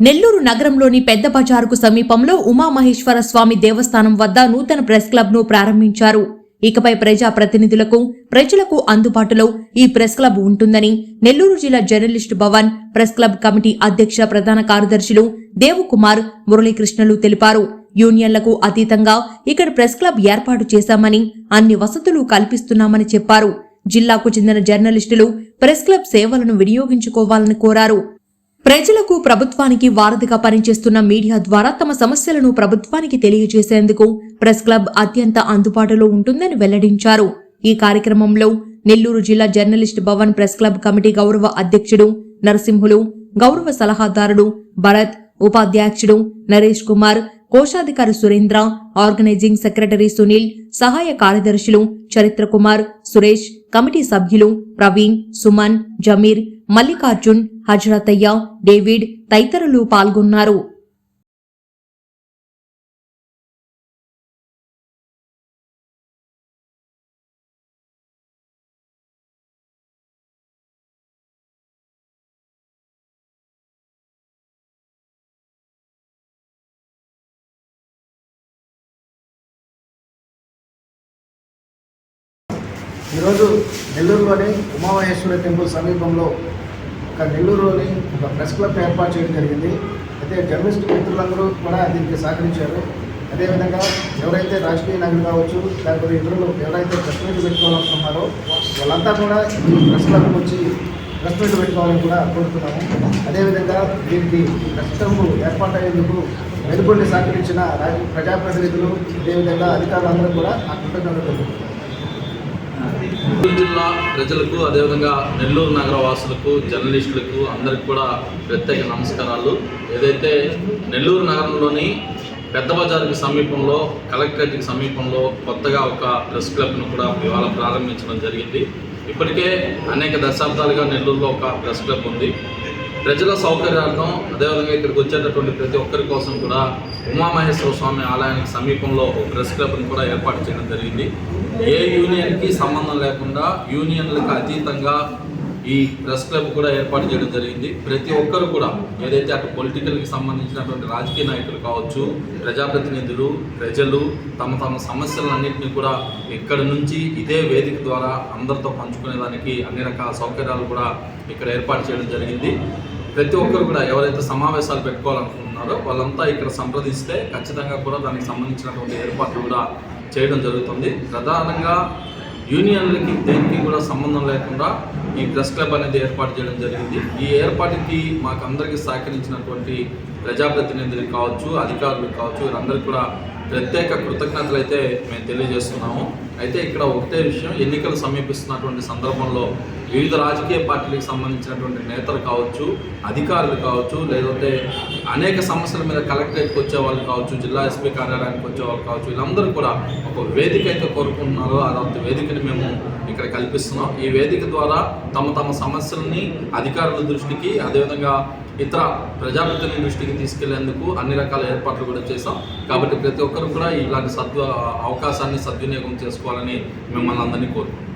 నెల్లూరు నగరంలోని పెద్ద బజారుకు సమీపంలో ఉమామహేశ్వర స్వామి దేవస్థానం వద్ద నూతన ప్రెస్ క్లబ్ను ప్రారంభించారు. ఇకపై ప్రజా ప్రతినిధులకు ప్రజలకు అందుబాటులో ఈ ప్రెస్ క్లబ్ ఉంటుందని నెల్లూరు జిల్లా journalist Bhavan press club committee అధ్యక్ష ప్రధాన కార్యదర్శులు దేవకుమార్ మురళీకృష్ణలు తెలిపారు. యూనియన్లకు అతీతంగా ఇక్కడ ప్రెస్ క్లబ్ ఏర్పాటు చేశామని అన్ని వసతులు కల్పిస్తున్నామని చెప్పారు. జిల్లాకు చెందిన జర్నలిస్టులు ప్రెస్ క్లబ్ సేవలను వినియోగించుకోవాలని కోరారు. ప్రజలకు ప్రభుత్వానికి వారధిగా పనిచేస్తున్న మీడియా ద్వారా తమ సమస్యలను ప్రభుత్వానికి తెలియజేసేందుకు ప్రెస్ క్లబ్ అత్యంత అందుబాటులో ఉంటుందని వెల్లడించారు. ఈ కార్యక్రమంలో నెల్లూరు జిల్లా journalist Bhavan press club committee గౌరవ అధ్యక్షుడు నరసింహులు గౌరవ సలహాదారుడు భరత్ ఉపాధ్యక్షుడు నరేష్ కుమార్ కోశాధికారి సురేంద్ర ఆర్గనైజింగ్ సెక్రటరీ సునీల్ సహాయ కార్యదర్శులు చరిత్ర కుమార్ సురేష్ కమిటీ సభ్యులు ప్రవీణ్ సుమన్ జమీర్ మల్లికార్జున్ హజరతయ్య డేవిడ్ తదితరులు పాల్గొన్నారు. ఈరోజు నెల్లూరులోని ఉమామహేశ్వర టెంపుల్ సమీపంలో ఒక నెల్లూరులోని ఒక ప్రెస్ క్లబ్ ఏర్పాటు చేయడం జరిగింది. అయితే జర్నలిస్ట్ మిత్రులందరూ కూడా దీనికి సహకరించారు. అదేవిధంగా ఎవరైతే రాజకీయ నాయకులు కావచ్చు లేకపోతే ఇతరులు ఎవరైతే ప్రెస్ మీట్ పెట్టుకోవాలనుకున్నారో వాళ్ళంతా కూడా ఈ ప్రెస్ క్లబ్కి వచ్చి ప్రెస్ మీట్ పెట్టుకోవాలని కూడా కోరుతున్నాము. అదేవిధంగా దీనికి ప్రెస్ క్లబ్ ఏర్పాటయ్యేందుకు వెలుపల్లి సహకరించిన రాజ ప్రజాప్రతినిధులు అదేవిధంగా అధికారులందరూ కూడా ఆ కృతజ్ఞతలు తెలుపుతున్నాము. జిల్లా ప్రజలకు అదేవిధంగా నెల్లూరు నగర వాసులకు జర్నలిస్టులకు అందరికి కూడా ప్రత్యేక నమస్కారాలు. ఏదైతే నెల్లూరు నగరంలోని పెద్ద బజార్కి సమీపంలో కలెక్టరేట్కి సమీపంలో కొత్తగా ఒక ప్రెస్ క్లబ్ను కూడా ఇవాళ ప్రారంభించడం జరిగింది. ఇప్పటికే అనేక దశాబ్దాలుగా నెల్లూరులో ఒక ప్రెస్ క్లబ్ ఉంది. ప్రజల సౌకర్యార్థం అదేవిధంగా ఇక్కడికి వచ్చేటటువంటి ప్రతి ఒక్కరి కోసం కూడా ఉమామహేశ్వర స్వామి ఆలయానికి సమీపంలో ఒక ప్రెస్ క్లబ్ని కూడా ఏర్పాటు చేయడం జరిగింది. ఏ యూనియన్కి సంబంధం లేకుండా యూనియన్లకు అతీతంగా ఈ ప్రెస్ క్లబ్ కూడా ఏర్పాటు చేయడం జరిగింది. ప్రతి ఒక్కరు కూడా ఏదైతే అటు పొలిటికల్కి సంబంధించినటువంటి రాజకీయ నాయకులు కావచ్చు ప్రజాప్రతినిధులు ప్రజలు తమ తమ సమస్యలన్నింటినీ కూడా ఇక్కడ నుంచి ఇదే వేదిక ద్వారా అందరితో పంచుకునేదానికి అన్ని రకాల సౌకర్యాలు కూడా ఇక్కడ ఏర్పాటు చేయడం జరిగింది. ప్రతి ఒక్కరు కూడా ఎవరైతే సమావేశాలు పెట్టుకోవాలనుకుంటున్నారో వాళ్ళంతా ఇక్కడ సంప్రదిస్తే ఖచ్చితంగా కూడా దానికి సంబంధించినటువంటి ఏర్పాట్లు కూడా చేయడం జరుగుతుంది. ప్రధానంగా యూనియన్లకి దేనికి కూడా సంబంధం లేకుండా ఈ ప్రెస్ క్లబ్ అనేది ఏర్పాటు చేయడం జరిగింది. ఈ ఏర్పాటుకి మాకు అందరికీ సహకరించినటువంటి ప్రజాప్రతినిధులు కావచ్చు అధికారులు కావచ్చు వీరందరికీ కూడా ప్రత్యేక కృతజ్ఞతలు అయితే మేము తెలియజేస్తున్నాము. అయితే ఇక్కడ ఒకటే విషయం ఎన్నికలు సమీపిస్తున్నటువంటి సందర్భంలో వివిధ రాజకీయ పార్టీలకు సంబంధించినటువంటి నేతలు కావచ్చు అధికారులు కావచ్చు లేదంటే అనేక సమస్యల మీద కలెక్టరేట్కి వచ్చే వాళ్ళు కావచ్చు జిల్లా ఎస్పీ కార్యాలయానికి వచ్చే వాళ్ళు కావచ్చు వీళ్ళందరూ కూడా ఒక వేదిక అయితే కోరుకుంటున్నారో అదంత వేదికని మేము ఇక్కడ కల్పిస్తున్నాం. ఈ వేదిక ద్వారా తమ తమ సమస్యలని అధికారుల దృష్టికి అదేవిధంగా ఇతర ప్రజాప్రతినిధుల దృష్టికి తీసుకెళ్ళేందుకు అన్ని రకాల ఏర్పాట్లు కూడా చేశాం. కాబట్టి ప్రతి ఒక్కరు కూడా ఇలాంటి సద్వ అవకాశాన్ని సద్వినియోగం చేసుకోవాలని మిమ్మల్ని అందరినీ కోరుకుంటున్నాం